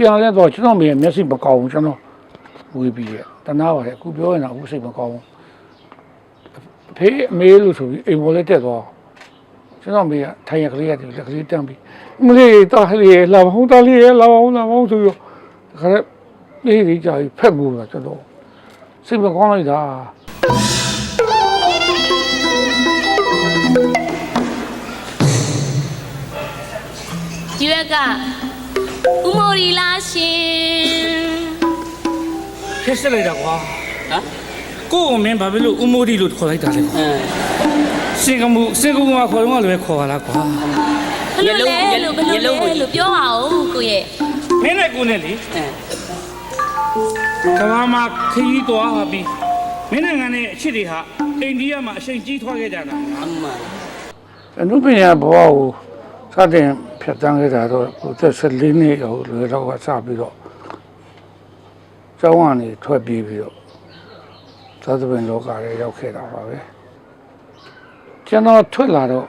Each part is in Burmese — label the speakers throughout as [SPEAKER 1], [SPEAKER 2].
[SPEAKER 1] ပြန်လဲတော့ကျွန်တော်မေမျက်စိမကောင်းဘူးကျွန်တော်ဝေးပြီးရဲ့တနာပါတယ်အခုပြောရင်တော့အခုစိတ်မကောင်းဘူးအဖေအမေလို့ဆိုပြီးအိမ်ပေါ်လေးတက်သွားကျွန်တော်မေကထိုင်ရကလေးရတယ်လက်ကလေးတန်းပြီးမလေးတားလေးလာဟုတ်တာလေးလာအောင်လာအောင်ဆိုပြီးခါရက်လေးလေးကြာပြီးဖက်မှုတာကျွန်တော်စိတ်မကောင်းလိုက်တာ
[SPEAKER 2] ဒီဘက်က ဦးမိုရီလာရှင်
[SPEAKER 3] ခက်ဆက်လိုက်တာကွာ
[SPEAKER 4] ဟမ်
[SPEAKER 3] ကို့ကိုမင်းဘာဖြစ်လို့ဦးမိုးဒီလို့ခေါ်လိုက်တာလဲကွာ
[SPEAKER 4] အင်း
[SPEAKER 3] စင်ကမှုစင်ကမှုကခေါ်တော့လည်းခေါ်လာကွာ
[SPEAKER 2] ဘယ်လိုလဲလို့ဘယ်လိုလဲလို့ပြောပါဦးကိုရဲ့
[SPEAKER 3] မင်းနဲ့ကိုနဲ့လေ
[SPEAKER 4] အင်း
[SPEAKER 3] ကဘာမှာခရီးသွားပါပြီမင်းနိုင်ငံနဲ့အချစ်တွေဟာအိန္ဒိယမှာအချိန်ကြီးထွားခဲ့ကြတာ
[SPEAKER 4] အမှန်
[SPEAKER 1] အနုပညာဘဝကိုစ တင်ဖြတ်တန်းခဲ့တာတော့ကိုသက်14နှစ်ရောလွယ်တော့ကစပြီးတော့ကျောင်းကနေထွက်ပြေးပြီးတော့သာသပင်လောကထဲရောက်ခဲ့တာပါပဲကျွန်တော်ထွက်လာတော့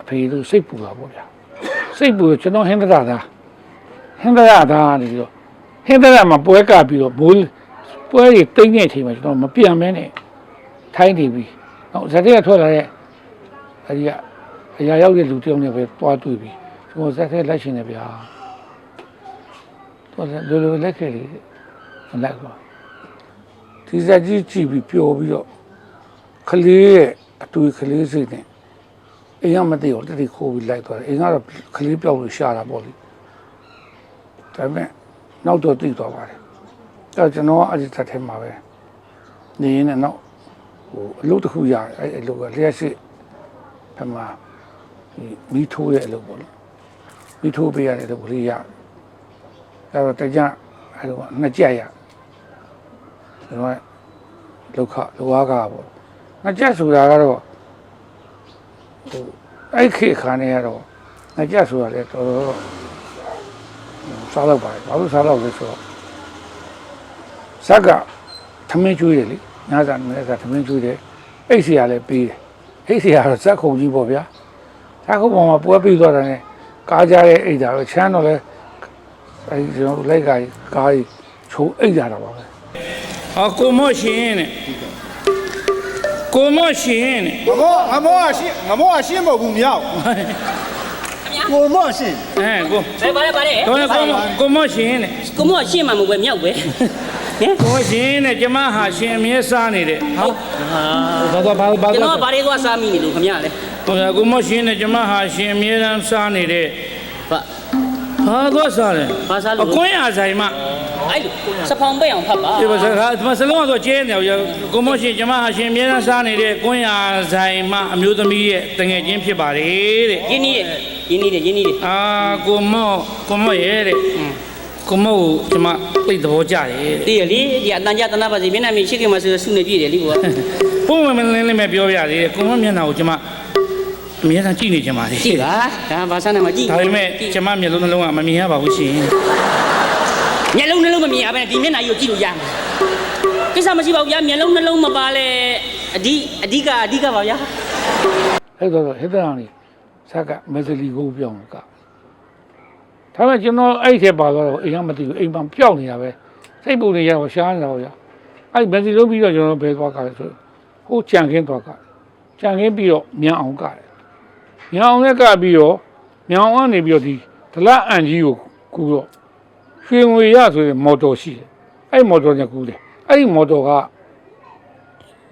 [SPEAKER 1] အဖေတို့စိတ်ပူတာပေါ့ဗျာစိတ်ပူတော့ကျွန်တော်ဟင်းသရတာဟင်းသရတာနေပြီးတော့ဟင်းသရမှာပွဲကပြီးတော့ဘိုးပွဲကြီးတိမ့်နေတဲ့အချိန်မှာကျွန်တော်မပြန်မဲနဲ့ထိုင်းနေပြီနောက်ဇာတိကထွက်လာတဲ့အဲဒီက အရာရောက်တဲ့လူတစ်ယောက်နဲ့ပဲတွားတွေ့ပြီကျွန်တော်ဇက်ထဲလိုက်ရှင်တယ်ဗျာတော့လိုလိုလက်ခဲ့လေမလိုက်ပါဒီဇက်ကြီးကြည့်ပြီးပျော်ပြီးတော့ကလေးရဲ့အတူကလေးစိတ်နဲ့အိမ်ကမသိတော့တတိခိုးပြီးလိုက်သွားတယ်အိမ်ကတော့ကလေးပြောက်လို့ရှာတာပေါ့လေဒါပေမဲ့နောက်တော့သိသွားပါတယ်အဲတော့ကျွန်တော်ကအဲ့ဒီတက်ထဲမှာပဲနေရင်းနဲ့နောက်ဟိုအလုပ်တစ်ခုရတယ်အဲ့အလုပ်ကလျှက်ရှိဖက်မှာဒီ မီးထိုးတဲ့အလုပ်ပေါ့လေမီးထိုးပေးရတယ်လို့ဘလေးရအဲ့တော့တကြအဲ့တော့နှစ်ကြက်ရကျွန်တော်ဒုက္ခလောကကပေါ့နှစ်ကြက်ဆိုတာကတော့ဟိုအဲ့ခေတ်ခါနေရတော့နှစ်ကြက်ဆိုတာလေတော်တော်စားတော့ပါတယ်ဘာလို့စားတော့လဲဆိုတော့ဇက်ကသမင်းကျွေးတယ်လေညစာနဲ့ဇက်သမင်းကျွေးတယ်အိတ်စီရလည်းပေးတယ်ဟိတ်စီကတော့ဇက်ခုံကြီးပေါ့ဗျာ ဇက်ခုံပေါ်မှာပွဲပြီးသွားတယ်နဲ့ကားကြတဲ့အိတ်တာပဲချမ်းတော့လဲအဲဒီကျွန်တော်တို့လိုက်ကကားကြီးချိုးအိတ်ကြတာပါပဲ
[SPEAKER 3] ဟာကိုမော့ရှင်တဲ့ကိုမော့ရှင်တဲ့
[SPEAKER 5] ငမောငမောကရှင်းငမောကရှင်းမဟုတ်ဘူးမြောက်ကိုမောရှင်း
[SPEAKER 3] အဲကို
[SPEAKER 4] ဘယ်ပါလဲပါလဲ
[SPEAKER 3] တော့ကိုမော့ကိုမော့ရှင်တဲ့
[SPEAKER 4] ကိုမောရှင်းမှာမဟုတ်ပဲမြောက်ပဲဟင်
[SPEAKER 3] ကိုမော့ရှင်တဲ့ကျမဟာရှင်အမြဲစားနေတဲ့ဟုတ်ဘာဘာဘာဘာ
[SPEAKER 4] ကျွန်တော်ကဘာတွေသွားစားမိနေလို့ခမရလဲ
[SPEAKER 3] ဟိုကိုမော့ရှင်တဲ့ကျမဟာရှင်အမြဲတမ်းစားနေတဲ့
[SPEAKER 4] ဘာ
[SPEAKER 3] ဟာတော့စားတယ်
[SPEAKER 4] ဘာစားလို့
[SPEAKER 3] အကွင်းအားဆိုင်မှာ
[SPEAKER 4] အဲ့လိုစဖောင်ပိတ်အောင်ဖတ်ပါ
[SPEAKER 3] ဒီပါစကားဒီမှာစလုံးကတော့ကျဲနေရောကိုမော့ရှင်ကျမဟာရှင်အမြဲတမ်းစားနေတဲ့ကွင်းအားဆိုင်မှာအမျိုးသမီးရဲ့တငယ်ချင်းဖြစ်ပါတယ်တဲ့
[SPEAKER 4] ရင်းနှီးရဲ့ရင်းနှီးတယ်ရင်းနှီးတယ်
[SPEAKER 3] အာကိုမော့ကိုမော့ရဲ့တဲ့ကိုမော့ကိုကျမသိသဘောကျတယ်တဲ့
[SPEAKER 4] တည်ရလေဒီအတန်ကြတနာပါစီမျက်နှာမြင်ရှိခင်မှာဆိုဆုနေပြည့်တယ်လေကိုက
[SPEAKER 3] ပုံမှန်မလင်းလေးမဲ့ပြောပြသေးတယ်ကိုမော့မျက်နှာကိုကျမ အမြဲတမ်းကြည့်နေချင်ပါလေ
[SPEAKER 4] ကြည့်ပါဒါဘာစားနေမှာကြည့်
[SPEAKER 3] ဒါပေမဲ့ကျမမျက်လုံးနှလုံးကမမြင်ရပါဘူးရှင်
[SPEAKER 4] မျက်လုံးနှလုံးမမြင်ရဘဲဒီမျက်နှာကြီးကိုကြည့်လို့ရမှာကိစ္စမရှိပါဘူးဗျာမျက်လုံးနှလုံးမပါလဲအဓိအဓိကအဓိကပါဗျာ
[SPEAKER 1] အဲ့တော့ဟိတ္တရာနေဇက်ကမက်စလီကိုပြောင်းကဒါပေမဲ့ကျွန်တော်အဲ့ထဲပါတော့အိမ်ကမသိဘူးအိမ်မှာပျောက်နေတာပဲစိတ်ပူနေရတော့ရှားနေတာပေါ့ဗျာအဲ့မက်စလီလုပ်ပြီးတော့ကျွန်တော်ဘယ်သွားကြလဲဆိုဟိုကြံခင်းသွားကြကြံခင်းပြီးတော့မြန်အောင်ကြတယ် မြန်အောင်လည်းကပြီးတော့မြန်အောင်ကနေပြီးတော့ဒီဒလအန်ကြီးကိုကူတော့ရွှေငွေရဆိုရင်မော်တော်ရှိတယ်အဲ့မော်တော်နဲ့ကူတယ်အဲ့ဒီမော်တော်က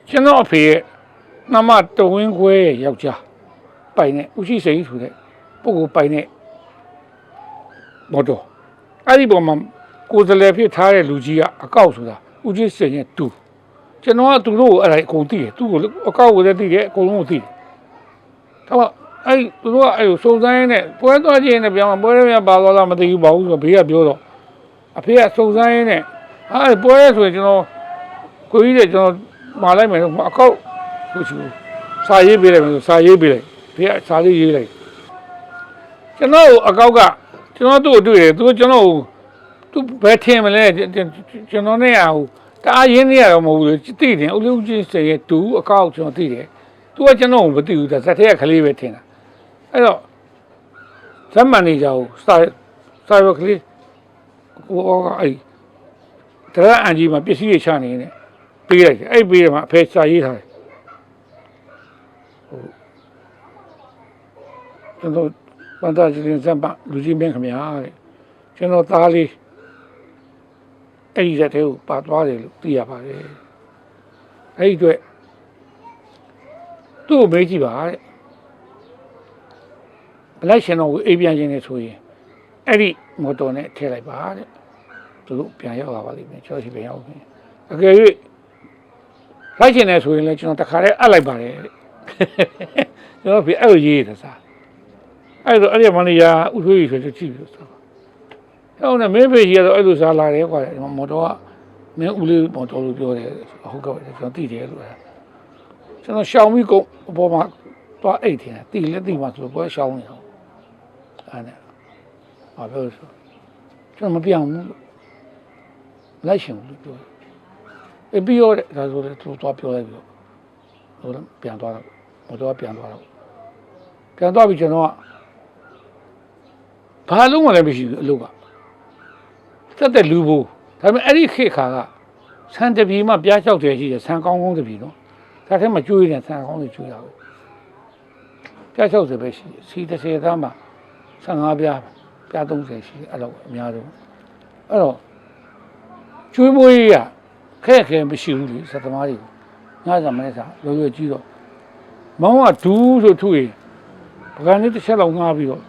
[SPEAKER 1] ကျွန်တော်အဖေရဲ့နမတဝင်းခွဲရဲ့ယောက်ျားပိုင်တဲ့ဦးရှိစိန်ဆိုတဲ့ပုဂ္ဂိုလ်ပိုင်တဲ့မော်တော်အဲ့ဒီပုံမှာကိုယ်စလဲဖြစ်ထားတဲ့လူကြီးကအကောက်ဆိုတာဦးရှိစိန်ရဲ့တူကျွန်တော်ကသူတို့ကိုအဲ့ဒါအကုန်သိတယ်သူ့ကိုအကောက်ကိုလည်းသိတယ်အကုန်လုံးကိုသိတယ်ဒါပေမဲ့ အဲ့သူတို့ကအဲ့ကိုစုံစမ်းရင်းနဲ့ပွဲသွားခြင်းနဲ့ပြောင်းပွဲရပြန်ပါသွားလားမသိဘူးပါဘူးဆိုတော့ဘေးကပြောတော့အဖေကစုံစမ်းရင်းနဲ့အဲ့ပွဲဆိုရင်ကျွန်တော်ကိုကြီးတဲ့ကျွန်တော်မှာလိုက်မယ်တော့အကောက်ဟုတ်ရှိဘူးစာရေးပေးလိုက်မယ်ဆိုစာရေးပေးလိုက်ဖေကစာလေးရေးလိုက်ကျွန်တော်ကိုအကောက်ကကျွန်တော်တို့ကိုတွေ့တယ်သူကကျွန်တော်ကိုသူဘယ်ထင်မလဲကျွန်ကျွန်တော်နဲ့ဟိုတအားရင်းနေရတော့မဟုတ်ဘူးလေသိတယ်အုပ်လုံးချင်းစေရဲ့တူအကောက်ကျွန်တော်သိတယ်သူကကျွန်တော်ကိုမသိဘူးဒါဇက်ထဲကကလေးပဲထင်တာ အဲ့တော့ဇက်မန်နေဂျာကိုစာစာရွက်ကလေးဟိုအောကအဲ့တရအန်ကြီးမှာပစ္စည်းတွေချနေနေပေးလိုက်တယ်အဲ့ပေးတယ်မှာအဖေစာရေးထားတယ်ဟိုကျွန်တော်ပန်တာကြီးရင်စံပါလူကြီးမင်းခမညာတဲ့ကျွန်တော်သားလေးအဲ့ဒီတဲ့ကိုပါသွားတယ်လို့သိရပါတယ်အဲ့ဒီအတွက်သူ့ကိုမေးကြည့်ပါတဲ့ ဘလိုက်ရှင်တော်ကိုအိပ်ပြန်ခြင်းနဲ့ဆိုရင်အဲ့ဒီမော်တော်နဲ့ထည့်လိုက်ပါတဲ့သူတို့ပြန်ရောက်လာပါလိမ့်မယ်ကျောင်းရှိပြန်ရောက်ပြီအကယ်၍လိုက်ရှင်နေဆိုရင်လည်းကျွန်တော်တခါတည်းအပ်လိုက်ပါတယ်တဲ့ကျွန်တော်ပြအဲ့လိုရေးတယ်စားအဲ့တော့အဲ့ဒီမန်နေဂျာဥထွေးကြီးဆိုတော့ကြည့်ပြီးတော့စားဟုတ်တယ်မင်းဖေကြီးကတော့အဲ့လိုစားလာတယ်ကွာဒီမှာမော်တော်ကမင်းဦးလေးမော်တော်လို့ပြောတယ်ဟုတ်ကဲ့ကျွန်တော်သိတယ်လို့ကျွန်တော်ရှောင်းပြီးကုန်အပေါ်မှာသွားအိတ်တယ်တီလည်းတီမှာဆိုတော့ရှောင်းနေတော့ အဲ့ဒါဘာပြောလို့ဆိုကျွန်တော်မပြောင်းဘူးလို့လိုက်ရှင်ဘူးလို့ပြောတယ်အပြီးရောတဲ့ဒါဆိုလည်းသူသွားပြောလိုက်ပြီးတော့ဟိုလည်းပြန်သွားတော့မော်တော်ကပြန်သွားတော့ပြန်သွားပြီးကျွန်တော်ကဘာလုံးမလည်းမရှိဘူးအလုပ်ကတက်တဲ့လူဘူးဒါပေမဲ့အဲ့ဒီခေတ်ခါကဆန်တပီမှပြားလျှောက်တယ်ရှိတယ်ဆန်ကောင်းကောင်းတပီနော်ဒါထဲမှာကျွေးတယ်ဆန်ကောင်းတွေကျွေးတာပဲပြားလျှောက်တယ်ပဲရှိတယ်စီ30သားမှာ 15ပြားပြား30ရှိတယ်အဲ့လောက်အများဆုံးအဲ့တော့ကျွေးမွေးရခက်ခဲမရှိဘူးလေစက်သမားတွေညစာမနေ့စာလောလောကြီးတော့မောင်းကဒူးဆိုထုရင်ပကံလေးတစ်ချက်လောက်ငှားပြီးတော့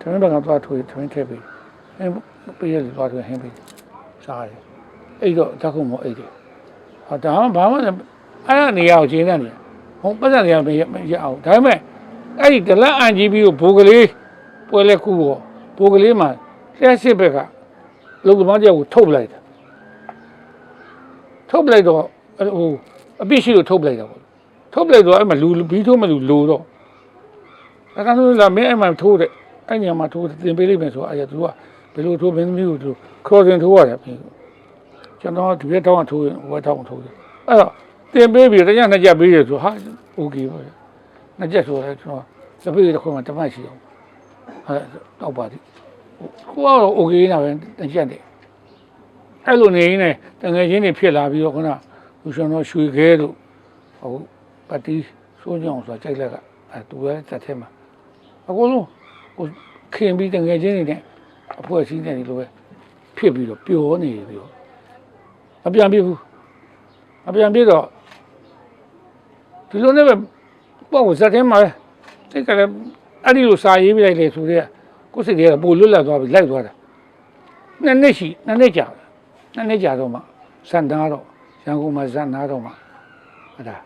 [SPEAKER 1] တမင်ဘကသွားထွေးထွင်းထည့်ပြီးအဲပေးရလေသွားထွေးဟင်းပြီးစားတယ်အဲ့တော့တခုမအိတ်တယ်ဟာဒါမှဘာမှလည်းအဲ့ဒါနေရာကိုကျင်းတဲ့နေရာဟောပတ်စံနေရာမရမရအောင်ဒါပေမဲ့အဲ့ဒီဒလက်အန်ကြီးပြီးကိုဘိုးကလေး ပွဲလက်ခုပေါ်ပိုကလေးမှာလက်စစ်ဘက်ကလုံသမားကြောက်ကိုထုတ်ပလိုက်တာထုတ်ပလိုက်တော့ဟိုအပြစ်ရှိလို့ထုတ်ပလိုက်တာပေါ့ထုတ်ပလိုက်တော့အဲ့မှာလူဘီးထိုးမလူလိုတော့အကန့်ဆုံးလာမင်းအဲ့မှာထိုးတဲ့အဲ့ညမှာထိုးတင်ပေးလိုက်မယ်ဆိုတော့အဲ့ကသူကဘယ်လိုထိုးမင်းသမီးကိုသူ crossing ထိုးရတယ်ပြင်ကျွန်တော်ဒီရက်တောင်းထိုးရင်ဝက်တောင်းထိုးတယ်အဲ့တော့တင်ပေးပြီးတညနှစ်ကြပေးရဆိုဟာ okay ပါနှစ်ကြဆိုတော့ကျွန်တော်စပိတ်တစ်ခုမှတမတ်ရှိအောင် တော့ပါသည်ကိုကတော့ okay နေတာပဲတကြက်တယ်အဲ့လိုနေရင်းနဲ့တငယ်ချင်းတွေဖြစ်လာပြီးတော့ခုနလူရှင်တော်ရွှေခဲတို့ဟိုပတိစိုးကြောင်ဆိုတာကြိုက်လက်ကအဲသူလည်းတက်ထဲမှာအကုန်လုံးဟိုခင်ပြီးတငယ်ချင်းတွေနဲ့အဖွဲ့အစည်းတွေလိုပဲဖြစ်ပြီးတော့ပျော်နေပြီးတော့မပြန်ပြဘူးမပြန်ပြတော့ဒီလိုနဲ့ပဲပေါ့ကိုဇက်ထဲမှာတိတ်ကလည်း အဲ့ဒီလိုစာရေးပြလိုက်လေဆိုတော့ကိုယ်စိတ်တွေကပိုလွတ်လပ်သွားပြီလိုက်သွားတာနှစ်နှစ်ရှိနှစ်နှစ်ကြာနှစ်နှစ်ကြာတော့မှစံသားတော့ရန်ကုန်မှာဇက်နာတော့မှဟုတ်တာ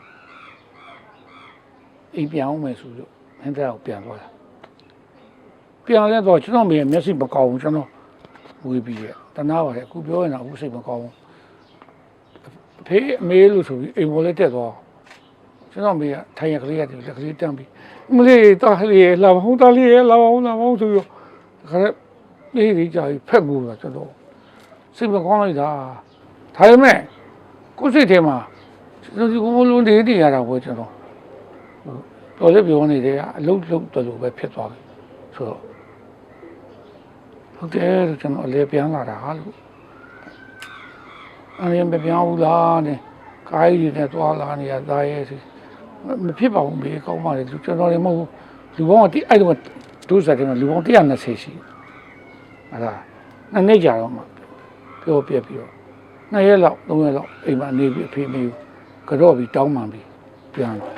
[SPEAKER 1] အိမ်ပြောင်းမယ်ဆိုလို့ဟင်းတဲ့ကိုပြန်သွားတာပြန်လဲတော့ကျွန်တော်မေမျက်စိမကောင်းဘူးကျွန်တော်ဝေးပြီးရတနာပါတယ်အခုပြောရင်တော့အခုစိတ်မကောင်းဘူးအဖေအမေလို့ဆိုပြီးအိမ်ပေါ်လေးတက်သွား ကျွန်တော်မေကထိုင်ရကလေးရတယ်လက်ကလေးတန်းပြီးမလေးတားလေးလာမဟုတ်တာလေးလာမဟုတ်လာမဟုတ်ဆိုပြီးခါလေးလေးကြာပြီးဖက်ကူလာကျွန်တော်စိတ်မကောင်းလိုက်တာဒါပေမဲ့ကိုယ်စိတ်ထဲမှာကျွန်တော်ဒီကုန်းလုံးနေနေရတာပေါ့ကျွန်တော်တော်လေးပြောနေတယ်အလုံးလုံးတော်လိုပဲဖြစ်သွားပြီဆိုတော့ဟုတ်တယ်လို့ကျွန်တော်အလဲပြန်လာတာလို့အရင်မပြောင်းဘူးလားနဲ့ကားကြီးနဲ့သွားလာနေရသားရဲ့စီ မဖြစ်ပါဘူးမေကောင်းပါလေလူကျွန်တော်လည်းမဟုတ်ဘူးလူပေါင်းကတိအဲ့တော့ဒုစရိုက်တယ်လူပေါင်း120ရှိအဲ့ဒါနှစ်နေ့ကြာတော့မှပြောပြပြီးတော့နှစ်ရက်လောက်သုံးရက်လောက်အိမ်မှာနေပြီးအဖေမေကိုကြော့ပြီးတောင်းပန်ပြီးပြန်လာ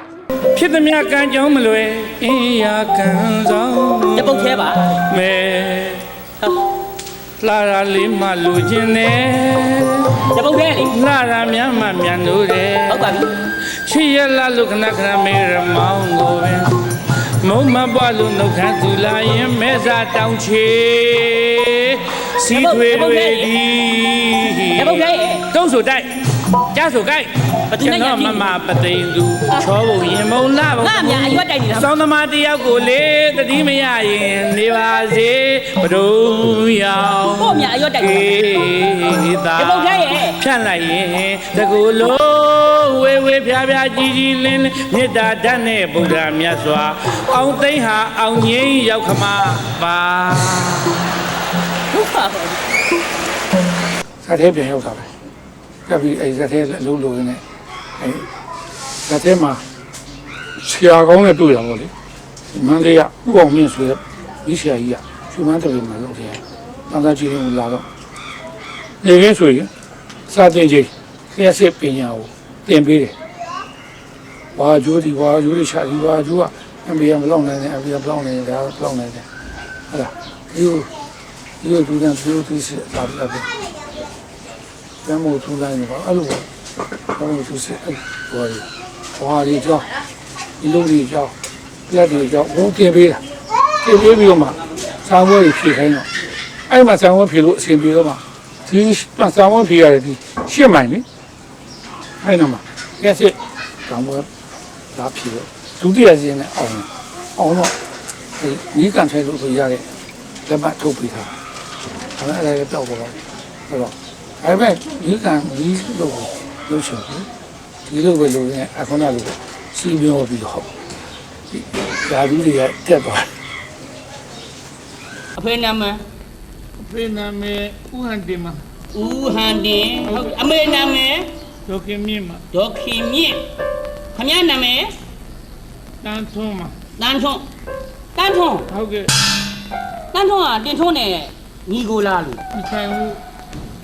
[SPEAKER 3] ဖြစ်သည်များကံကြောင်းမလွယ်အင်းရာကံဆောင်
[SPEAKER 4] တပုတ်သေးပါ
[SPEAKER 3] မဲ
[SPEAKER 4] ဟာ
[SPEAKER 3] လာရာလေးမှလူချင်းနဲ့
[SPEAKER 4] တပုတ်သေးလေ
[SPEAKER 3] လာရာများမှမြန်လို့တယ်
[SPEAKER 4] ဟုတ်ပါပြီ
[SPEAKER 3] ချစ်ရလာလို့ခဏခဏမေရမောင်းကိုပင်မုံမပွားလို့နှုတ်ခမ်းသူလာရင်မဲစာတောင်းချေစီထွေတွေဒီ
[SPEAKER 4] တပုတ်သေး
[SPEAKER 3] တုံးဆိုတိုက် ကြားဆိုကိုက်
[SPEAKER 4] ဘသူနဲ့ညာ
[SPEAKER 3] ကျွန်
[SPEAKER 4] ကြည့်
[SPEAKER 3] တော်မမပသိန်သူချောဖို့ရင်မုံလာဖို့
[SPEAKER 4] ငါအများအရွက်တိုက်နေတာ
[SPEAKER 3] စောင်းသမားတယောက်ကိုလေတတိမရရင်နေပါစေဘဒုံရောင်
[SPEAKER 4] ကို့အများအရွက်တိုက်နေေး
[SPEAKER 3] သာ
[SPEAKER 4] ဒီပုတ်ထဲရဲ့
[SPEAKER 3] ဖြန့်လိုက်ရင်တကူလုံးဝေဝေဖျားဖျားကြီးကြီးလင်းလင်းမေတ္တာဓာတ်နဲ့ဗုဒ္ဓမြတ်စွာအောင်သိမ့်ဟာအောင်ငိမ့်ရောက်ခမပါ
[SPEAKER 4] ဟုတ်ပါဘူး
[SPEAKER 1] ဇက်သေးပြန်ရောက်တာပဲ ကပ်ပြီးအဲ့ဇက်သေးလှုပ်လို့ရင်းနဲ့အဲ့ဇက်သေးမှာဆရာကောင်းနဲ့တွေ့ရတော့လေဒီမန္တလေးကဥအောင်မြင့်ဆိုတဲ့ဒီဆရာကြီးကရွှေမန်းတော်မှာလုပ်တယ်တန်ခါကြီးကိုလာတော့နေရင်းဆိုရင်စာတင်ကြီးလျှက်စစ်ပညာကိုသင်ပေးတယ်ဝါကျိုးဒီဝါကျိုးတွေရှာဒီဝါကျိုးကအမေကမလောက်နိုင်တယ်အမေကမလောက်နိုင်တယ်ဒါကမလောက်နိုင်တယ်ဟုတ်လားဒီလိုဒီလိုဒူတန်ဒီလိုသူစစ်လာပြီး တော့ကျမ်းမို့ထူလိုက်နေပါအဲ့လိုကျမ်းမို့သူစစ်အဲ့ဘောရီဝါရီကြောင်းဒီလိုကြီးကြောင်းပြတ်တွေကြောင်းဘုံတင်ပေးတာတင်ပေးပြီးတော့မှစာဝဲကြီးဖြည့်ခိုင်းတော့အဲ့မှာစာဝဲဖြည့်လို့အဆင်ပြေတော့မှဒီစာဝဲဖြည့်ရတယ်ဒီရှစ်မိုင်လေအဲ့တော့မှကဲစစ်ကောင်းဘောလာဖြည့်တော့ဒုတိယစီနဲ့အောင်အောင်တော့ဒီညီကန်ထဲလို့ဆိုရတဲ့လက်မှတ်ထုတ်ပေးတာအဲ့ဒါလည်းတော့ဘောအဲ့ တော့အဲ့မဲ့ညီကန်ညီလို့လို့ရှိတယ်ဒီလိုပဲလို့ရင်အခုနလိုစီပြောပြီးတော့ဒီဓာတ်တွေကတက်သွားတယ်
[SPEAKER 4] အဖေနာမည်
[SPEAKER 3] ဖေးနာမည်ဦးဟန်တင်မှာ
[SPEAKER 4] ဦးဟန်တင်ဟုတ်အမေနာမည်
[SPEAKER 3] ဒေါခင်မြင့်မှာ
[SPEAKER 4] ဒေါခင်မြင့်ခမရနာမည်
[SPEAKER 3] တန်းထွန်းမှာ
[SPEAKER 4] တန်းထွန်းတန်းထွန်း
[SPEAKER 3] ဟုတ်ကဲ့
[SPEAKER 4] တန်းထွန်းကတင်ထွန်းနဲ့ညီကိုလာလို့
[SPEAKER 3] ဒီဆိုင်ဦး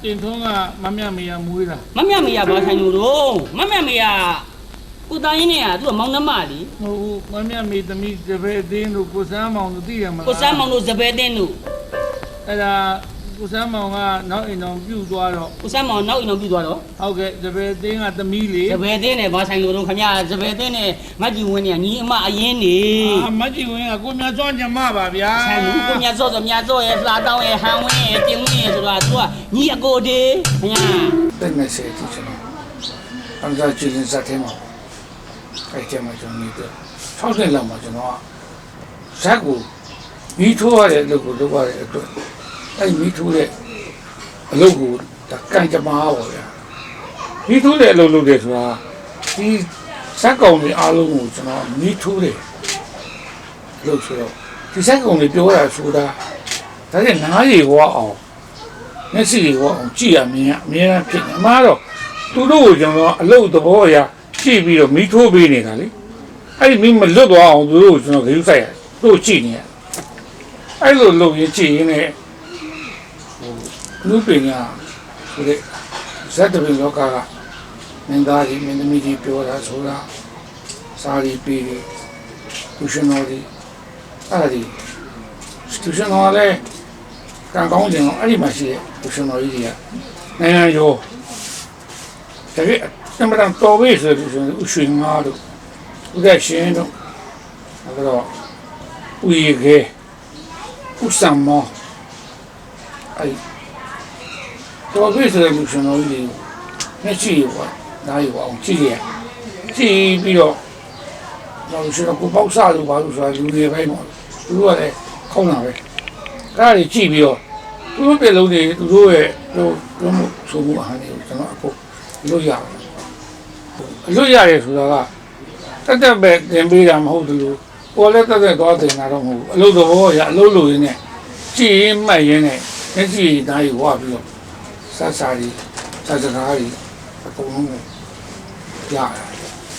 [SPEAKER 3] တင်ထွန်းကမမြမေရမွေးတာ
[SPEAKER 4] မမြမေရဘာဆိုင်လို့တော့မမြမေရကိုသားရင်းနဲ့ကသူကမောင်နှမလी
[SPEAKER 3] ဟိုမမြမေသမီးတပည့်အသင်းတို့ကိုစမ်းမောင်တို့သိရမလား
[SPEAKER 4] ကိုစမ်းမောင်တို့စပယ်တင်းတို့
[SPEAKER 3] အဲ့ဒါ ကိုစမ်းမောင်ကနောက်အိမ်တော်ပြုတ်သွားတော့
[SPEAKER 4] ကိုစမ်းမောင်နောက်အိမ်တော်ပြုသွားတော့
[SPEAKER 3] ဟုတ်ကဲ့တပည့်အသင်းကသမီးလေ
[SPEAKER 4] စပယ်တင်းနဲ့ဘာဆိုင်လို့တော့ခမရစပယ်တင်းနဲ့မတ်ကြီးဝင်းနဲ့ညီအမအရင်နေ
[SPEAKER 3] အာမကြီးဝင်ကကိုမြတ်စွာညမပါဗျာ
[SPEAKER 4] ဆိုင်လူကိုမြတ်စောစောမြတ်စောရဲ့ဖလာတောင်းရဲ့ဟန်ဝင်းရဲ့တင်ဝင်းရဲ့ဆိုတာသူကညီအကိုတေခမရ
[SPEAKER 1] တိတ်မဲ့စေတူကျွန်တော်အန်သာကျင်းစတဲ့မှာအဲ့ကျမှကျွန်တော်နေတဲ့6နှစ်လောက်မှာကျွန်တော်ကဇက်ကိုမိထိုးရတဲ့လုပ်ကိုလုပ်ရတဲ့အတွက် အဲ့မိထိုးတဲ့အလုပ်ကိုဒါကန်ကြမှာပါဗျာမိထိုးတဲ့အလုပ်လုပ်တယ်ဆိုတာဒီဇက်ကောင်တွေအားလုံးကိုကျွန်တော်မိထိုးတယ်လို့ဆိုတော့ဒီဇက်ကောင်တွေပြောတာဆိုတာဒါနဲ့နားရီဝအောင်မျက်စိတွေရောအောင်ကြည့်ရမြင်ရအများအားဖြစ်နေအမှားတော့သူတို့ကိုကျွန်တော်အလုတ်သဘောအရာကြည့်ပြီးတော့မိထိုးပေးနေတာလေအဲ့ဒီမိမလွတ်သွားအောင်သူတို့ကိုကျွန်တော်ဂရုစိုက်ရသူတို့ကြည့်နေရအဲ့လိုလုပ်ရင်ကြည့်ရင်လည်းဟို လူပညာဆိုတဲ့ဇတ်တပင်လောကကမင်းသားကြီးမင်းသမီးကြီးပြောတာဆိုတာစာရီပြီးသူရှင်တော်ဒီအဲ့ဒါဒီသူရှင်တော်လည်းကံကောင်းခြင်းတော့အဲ့ဒီမှာရှိတဲ့ဘုရှင်တော်ကြီးတွေကနိုင်ငံရောတကယ်အမှန်တန်တော်ပြီဆိုလို့ဆိုရင်ဥရှင်ငါတို့ဥဒရှင်တို့အဲ့တော့ဥယေကေဥစမ္မောအဲ့ တော်ပြီဆိုတဲ့ဘုရှင်တော်ကြီးတွေမျက်စိရောနားရောအောင်ကြည့်ရကြည့်ပြီးတော့တော့ရှင်တော်ကိုပေါက်စားလို့ပါလို့ဆိုတာလူတွေပဲတော့သူတို့ကလည်းခေါင်းတာပဲအဲ့ဒါကြီးကြည့်ပြီးတော့သူတို့ပြည်လုံးတွေသူတို့ရဲ့ဟိုဘုံဆိုမှုအဟန်တွေကိုကျွန်တော်အခုလို့ရတယ်အလို့ရတယ်ဆိုတာကတက်တက်ပဲသင်ပေးတာမဟုတ်ဘူးလို့ပေါ်လက်တက်တက်သွားတင်တာတော့မဟုတ်ဘူးအလို့သဘောရအလို့လို့ရင်းနဲ့ကြည်ရင်မှတ်ရင်းနဲ့မျက်စိသားကြီးဝါပြီးတော့ ဆက်စားကြီးဆက်စကားကြီးအကုန်လုံးကိုရတယ်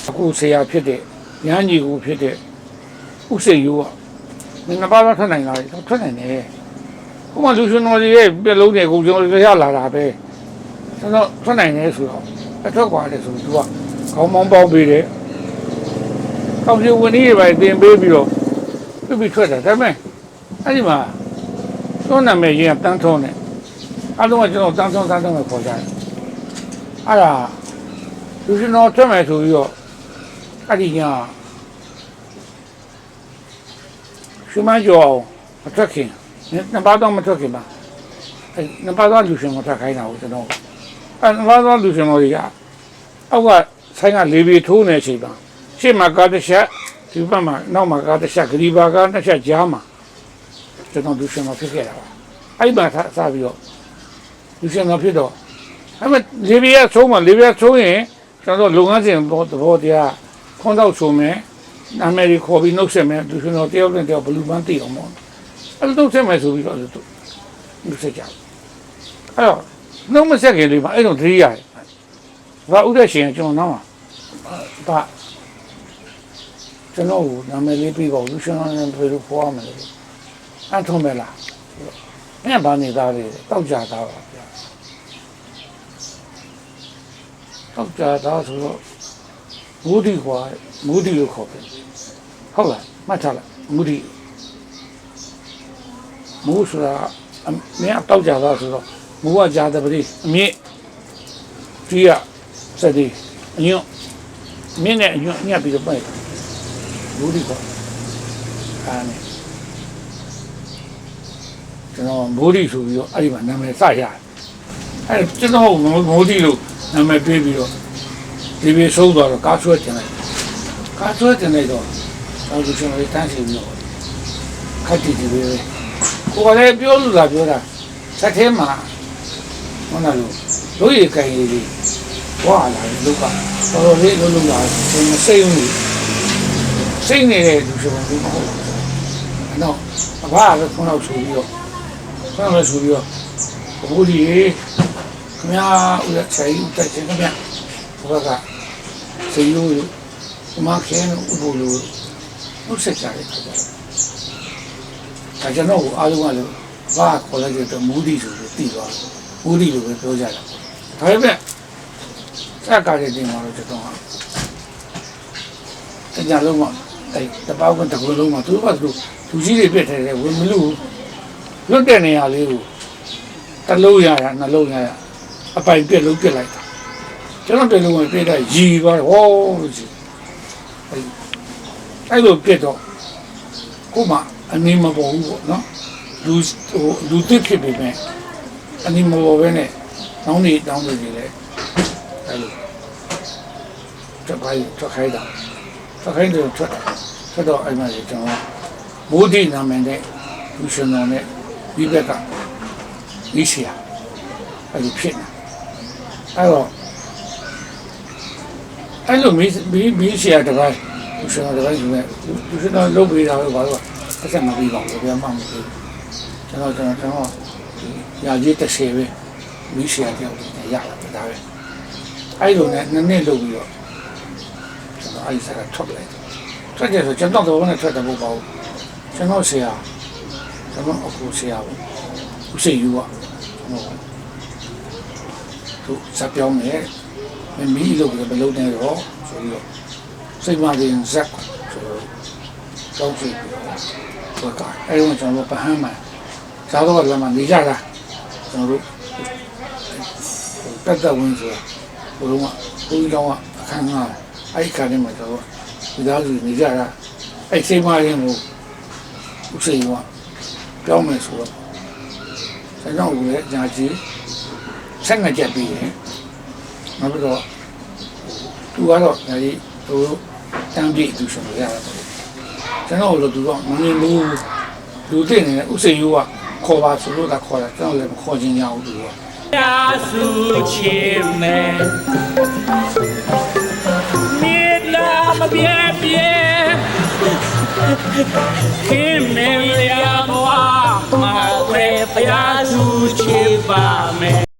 [SPEAKER 1] အခုဆရာဖြစ်တဲ့ညာညီကိုဖြစ်တဲ့ဥစိတ်ရိုးက မင်းနှစ်ပါးတော့ထွက်နိုင်လားတော့ထွက်နိုင်တယ်ခုမှလူရှင်တော်ကြီးရဲ့ပြလုံးတွေကိုကျွန်တော်ရလာတာပဲကျွန်တော်ထွက်နိုင်တယ်ဆိုတော့အထွက်กว่าတယ်ဆိုသူကခေါင်းမောင်းပေါင်းပေးတယ်ကောင်းစီဝင်ကြီးတွေပဲတင်ပေးပြီးတော့ပြပြီးထွက်တာဒါပေမဲ့အဲ့ဒီမှာသွန်းနာမဲ့ရင်ကတန်းထုံးတယ် အားလုံးကကျွန်တော်တန်းထုံးတန်းထုံးပဲခေါ်ကြတယ်အဲ့ဒါလူရှင်တော်ထွက်မယ်ဆိုပြီးတော့အဲ့ဒီညာရှင်မကျော်အောင်မထွက်ခင်နှစ်ပါးတော့မထွက်ခင်ပါအဲနှစ်ပါးတော့လူရှင်မထွက်ခိုင်းတာကိုကျွန်တော်အဲနှစ်ပါးတော့လူရှင်တော်ကြီးကအောက်ကဆိုင်ကလေးပြေထိုးနေချိန်ပါရှေ့မှာကားတစ်ချက်ဒီဘက်မှာနောက်မှာကားတစ်ချက်ဂရီဘာကားတစ်ချက်ကြားမှာကျွန်တော်လူရှင်မဖြစ်ခဲ့တာပါအဲ့မှာထားစပြီးတော့ လူရှင်မဖြစ်တော့အဲ့မဲ့လေးပြေကသုံးမှာလေးပြေသုံးရင်ကျွန်တော်လုပ်ငန်းစဉ်ဘောသဘောတရားခွန်တော့ဆိုမယ်နာမည်ကြီးခေါ်ပြီးနှုတ်ဆက်မယ်သူရှင်တော်တယောက်နဲ့တယောက်ဘလူးပန်းတည်အောင်ပေါ့အဲ့လိုနှုတ်ဆက်မယ်ဆိုပြီးတော့သူနှုတ်ဆက်ကြတယ်အဲ့တော့နှုတ်မဆက်ခင်လေးမှာအဲ့တော့သတိရတယ်ဘာဥဒ္ဒရှင်ကကျွန်တော်နောက်မှာဒါကျွန်တော်ကိုနာမည်လေးပြီးပါဦးလူရှင်တော်နဲ့ပြေလို့ဖွားမယ်လို့အထုံးမဲ့လားမင်းဘာနေသားလေးတောက်ကြသားပါ ဗျာတောက်ကြသားဆိုတော့မူဒီကွာမူဒီလို့ခေါ်တယ်ဟုတ်လားမှတ်ထားလိုက်မူဒီမူဆိုတာအမင်းတောက်ကြသားဆိုတော့မူကကြာတဲ့ပတိအမြင့်ကြီးရစသည်အညွန့်မင်းနဲ့အညွန့်ညက်ပြီးတော့ပိုက်မူဒီကွာအားနေကျွန်တော်မိုးဒီဆိုပြီးတော့အဲ့ဒီမှာနာမည်စရတယ်အဲ့ကျွန်တော်မိုးဒီလို့ နာမည်ပေးပြီးတော့ဒီပြေဆုံးသွားတော့ကားဆွဲတင်လိုက်ကားဆွဲတင်လိုက်တော့တော့ကျွန်တော်လေးတန်းစီပြီးတော့ခက်တီတီပဲကိုယ်ကလည်းပြောလို့လာပြောတာစက်ထဲမှာဟောနာလို့တို့ရေခိုင်လေးဝါလာလို့ကတော်တော်လေးလုံးလုံးလာစိတ်စိတ်ဝင်စိတ်နေတဲ့လူဆိုတော့မဟုတ်ဘူးတော့အဘကလည်းခုနောက်ဆိုပြီးတော့ဆမ်းမယ်ဆိုပြီးတော့ဘိုးကြီး ခင်ဗျာဦးရဲ့ဆိုင်ဦးတက်ချင်းခင်ဗျာဘုရားကစေယူဒီမှာခင်းဦးဘိုးလိုဦးဆက်ကြတယ်ခါကြတယ်ဒါကျွန်တော်အားလုံးကလည်းဘာခေါ်လိုက်တဲ့မူဒီဆိုပြီးတည်သွားတယ်မူဒီလိုပဲပြောကြတာဒါပေမဲ့စက်ကားတဲ့တင်မှာတော့ကျွန်တော်ကတကြလုံးမှာအဲတပောက်ကတကူလုံးမှာသူကသူလူကြီးတွေပြစ်ထဲတယ်ဝင်မလို့လွတ်တဲ့နေရာလေးကိုတစ်လုံးရရနှလုံးရရ အပိုင်ပြက်လုံးပြက်လိုက်တာကျွန်တော်တလုံးဝင်ပြက်တာရီသွားတယ်ဟောလို့ရှိအဲ့အဲ့လိုပြက်တော့ကိုမအနေမပေါ်ဘူးပေါ့နော်လူဟိုလူတစ်ဖြစ်ပေမဲ့အနေမပေါ်ပဲနဲ့နောင်းနေတောင်းနေတယ်လေအဲ့လိုထွက်ခိုင်းထွက်ခိုင်းတာထွက်ခိုင်းတယ်ထွက်ထွက်တော့အဲ့မှာကျွန်တော်မိုးတိနာမည်နဲ့လူရှင်တော်နဲ့ဒီဘက်ကဒီဆရာအဲ့ဒီဖြစ်နေ အဲ့တော့အဲ့လိုမီးမီးမီးဆရာတပိုင်းသူရှင်တော်တပိုင်းဆိုမဲ့သူရှင်တော်လုပ်ပေးတာလို့ဘာလို့အဆက်မပြီးပါဘူးဗျာမှမပြီးကျွန်တော်ကျွန်တော်ကျွန်တော်ရာကြီးတစ်ဆယ်ပဲမီးဆရာတယောက်ရလာတယ်ဒါပဲအဲ့လိုနဲ့နည်းနည်းလုပ်ပြီးတော့ကျွန်တော်အဲ့ဒီဆရာထွက်လိုက်တယ်ထွက်ကြဆိုကျွန်တော်တော့နဲ့ထွက်တယ်မဟုတ်ပါဘူးကျွန်တော်ဆရာကျွန်တော်အခုဆရာပေါ့ဦးစိတ်ယူอ่ะဟို သူစပြောင်းနေမမီးလို့လည်းမလုံးနဲ့တော့ဆိုပြီးတော့စိတ်မတင်ဇက်ဆိုတော့တောင်းကြည့်ပြီးတော့ကအဲ့တော့ကျွန်တော်ပဟမ်းမှာဇာတော့လည်းမနေကြတာကျွန်တော်တို့တက်တက်ဝင်ဆိုဘုလုံးကဘုန်းကြီးတော်ကအခန်းကအဲ့ဒီခါထဲမှာကျွန်တော်ဒီသားစုနေကြတာအဲ့စိတ်မရင်ကိုဦးစိတ်ယူอ่ะပြောင်းမယ်ဆိုတော့ဆရာကလည်းညာကြီး ဆက်ငကြက်ပြီးတယ်နောက်ပြီးတော့သူကတော့ညာကြီးသူတန်းပြည့်သူဆိုရတာပေါ့ကျွန်တော်တို့သူတော့မနေဘူးလူသိနေတဲ့ဥစိန်ယူကခေါ်ပါဆိုလို့ကခေါ်တာကျွန်တော်လည်းမခေါ်ချင်ကြဘူးသူက
[SPEAKER 3] ရာစုချေမယ်မြေလာမပြဲပြဲခင်မေရာမဝမှာဝဲဖရာစုချေပါမယ်